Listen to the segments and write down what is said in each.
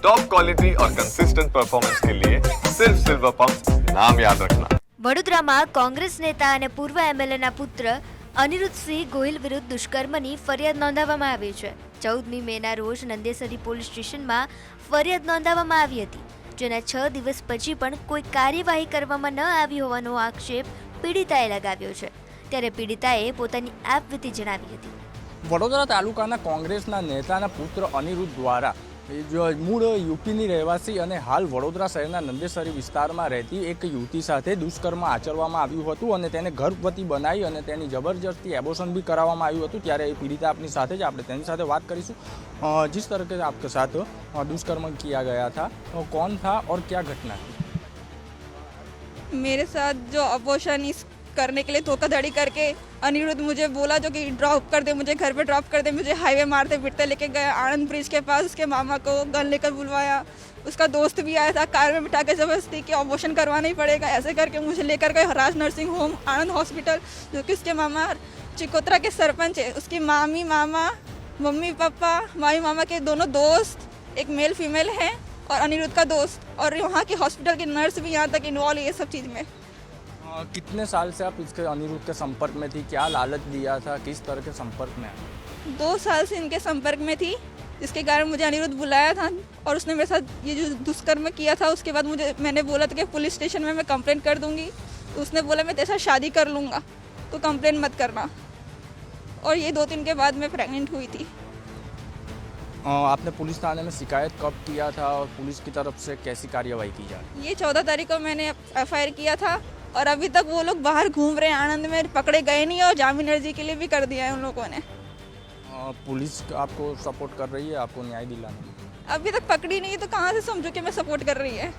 Top quality और consistent performance के लिए सिर्फ सिल्वर पंप नाम याद रखना વડોદરામાં કોંગ્રેસ નેતા અને પૂર્વ એમએલએના પુત્ર અનિરુદ્ધસિંહ ગોહિલ વિરુદ્ધ દુષ્કર્મની ફરિયાદ નોંધાવવામાં આવી છે ચૌદમી મેના રોજ નંદેસરી પોલીસ સ્ટેશનમાં ફરિયાદ નોંધાવવામાં આવી હતી જેના છ દિવસ પછી પણ કોઈ કાર્યવાહી કરવામાં ન આવી હોવાનો આક્ષેપ પીડિતાએ લગાવ્યો છે ત્યારે પીડિતાએ પોતાની આપવીતી જણાવી હતી વડોદરા તાલુકાના કોંગ્રેસના નેતાના પુત્ર અનિરુદ્ધ દ્વારા એ જો મૂળ યુપીની રહેવાસી અને હાલ વડોદરા શહેરના નંદેશ્વરી વિસ્તારમાં રહેતી એક યુવતી સાથે દુષ્કર્મ આચરવામાં આવ્યું હતું અને તેને ગર્ભવતી બનાવી અને તેની જબરજસ્તી એબોશન બી કરાવવામાં આવ્યું હતું. ત્યારે એ પીડિતા આપની સાથે જ આપણે તેની સાથે વાત કરીશું. જીસ તરીકે આપ સાથ દુષ્કર્મ કિયા ગયા થા? કોણ થા ઓર ક્યા ઘટના મેરે સાથ જો અબોશન ઇસ करने के लिए धोखाधड़ी करके अनिरुद्ध मुझे बोला जो कि ड्रॉप कर दे, मुझे घर पे ड्रॉप कर दे, मुझे हाईवे मारते पीटते लेके गए आनंद ब्रिज के पास, उसके मामा को गन लेकर बुलवाया। उसका दोस्त भी आया था, कार में बिठा के ज़बरदस्ती कि ऑपरेशन करवाना ही पड़ेगा, ऐसे करके मुझे लेकर गए Raj nursing home Anand hospital जो कि उसके मामा चिकोत्रा के सरपंच है। उसकी मामी, मामा, मम्मी, पापा, मामी, मामा के दोनों दोस्त, एक मेल फीमेल हैं और अनिरुद्ध का दोस्त। और वहाँ की हॉस्पिटल की नर्स भी यहाँ तक इन्वॉल्व है ये सब चीज़ में। कितने साल से आप इसके अनिरुद्ध के संपर्क में थी? क्या लालच दिया था? किस तरह के संपर्क में? दो साल से इनके संपर्क में थी जिसके कारण मुझे अनिरुद्ध बुलाया था और उसने मेरे साथ ये जो दुष्कर्म किया था उसके बाद मुझे मैंने बोला था कि पुलिस स्टेशन में मैं कंप्लेंट कर दूँगी। तो उसने बोला मैं तेरे साथ शादी कर लूँगा तो कंप्लेंट मत करना। और ये दो दिन के बाद मैं प्रेग्नेंट हुई थी। आपने पुलिस थाने में शिकायत कब किया था और पुलिस की तरफ़ से कैसी कार्यवाही की जा रही ये चौदह तारीख को मैंने एफआईआर किया था। और अभी तक वो लोग बाहर घूम रहे हैं आनंद में पकड़े गए नहीं और जामीन अर्जी के लिए भी कर दिया है उन लोगों ने। पुलिस आपको सपोर्ट कर रही है आपको न्याय दिलाने अभी तक पकड़ी नहीं तो कहाँ से समझो कि मैं सपोर्ट कर रही है?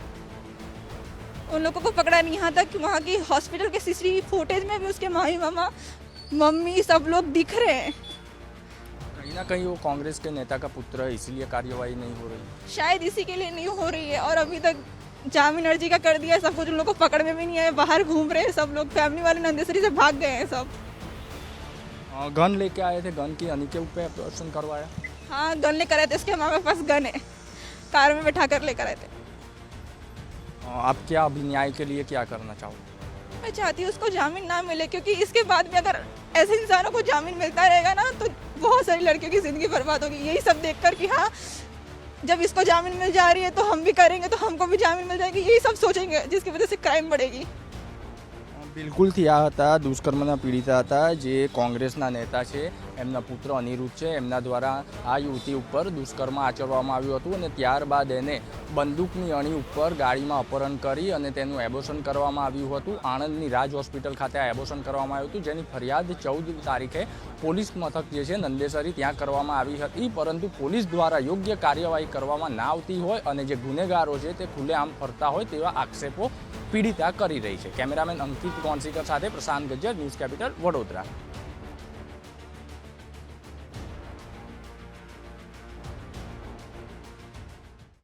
उन लोगों को पकड़ा नहीं यहाँ तक कि वहाँ की हॉस्पिटल के सीसीटीवी फुटेज में भी उसके मामी मामा मम्मी सब लोग दिख रहे हैं। कहीं ना कहीं वो कांग्रेस के नेता का पुत्र है इसलिए कार्यवाही नहीं हो रही। शायद इसी के लिए नहीं हो रही है और अभी तक जामीन अर्जी का कर दिया है सब कुछ। उन लोग को पकड़ में भी नहीं आया। बाहर घूम रहे हैं सब लोग। फैमिली वाले नंदेसरी से भाग गए हैं सब। गन लेके आए थे। गन की अनी के ऊपर ऑपरेशन करवाया। हाँ गन लेकर आए थे। उसके के पास गन है। कार में बैठा कर लेकर आए थे। आप क्या अभी न्याय के लिए क्या करना चाहोगे? मैं चाहती हूँ उसको जामीन ना मिले क्योंकि इसके बाद में अगर ऐसे इंसानों को जामीन मिलता रहेगा ना तो बहुत सारी लड़कियों की ज़िंदगी बर्बाद होगी। यही सब देखकर कि हाँ जब इसको जामीन मिल जा रही है तो हम भी करेंगे तो हमको भी जामीन मिल जाएगी यही सब सोचेंगे जिसकी वजह से क्राइम बढ़ेगी બિલકુલ થયા હતા દુષ્કર્મના પીડિતા હતા જે કોંગ્રેસના નેતા છે એમના પુત્ર અનિરુદ્ધ છે. એમના દ્વારા આ યુવતી ઉપર દુષ્કર્મ આચરવામાં આવ્યું હતું અને ત્યારબાદ એને બંદૂકની અણી ઉપર ગાડીમાં અપહરણ કરી અને તેનું એબોશન કરવામાં આવ્યું હતું. આણંદની રાજ હોસ્પિટલ ખાતે આ એબોશન કરવામાં આવ્યું હતું. જેની ફરિયાદ ચૌદ તારીખે પોલીસ મથક જે છે નંદેસરી ત્યાં કરવામાં આવી હતી. પરંતુ પોલીસ દ્વારા યોગ્ય કાર્યવાહી કરવામાં ના આવતી હોય અને જે ગુનેગારો છે તે ખુલ્લેઆમ ફરતા હોય તેવા આક્ષેપો પીડિતા કરી રહી છે. કેમેરામેન અંકિત કોન્સિકર સાથે પ્રશાંત ગજ્જર, ન્યૂઝ કેપિટલ વડોદરા.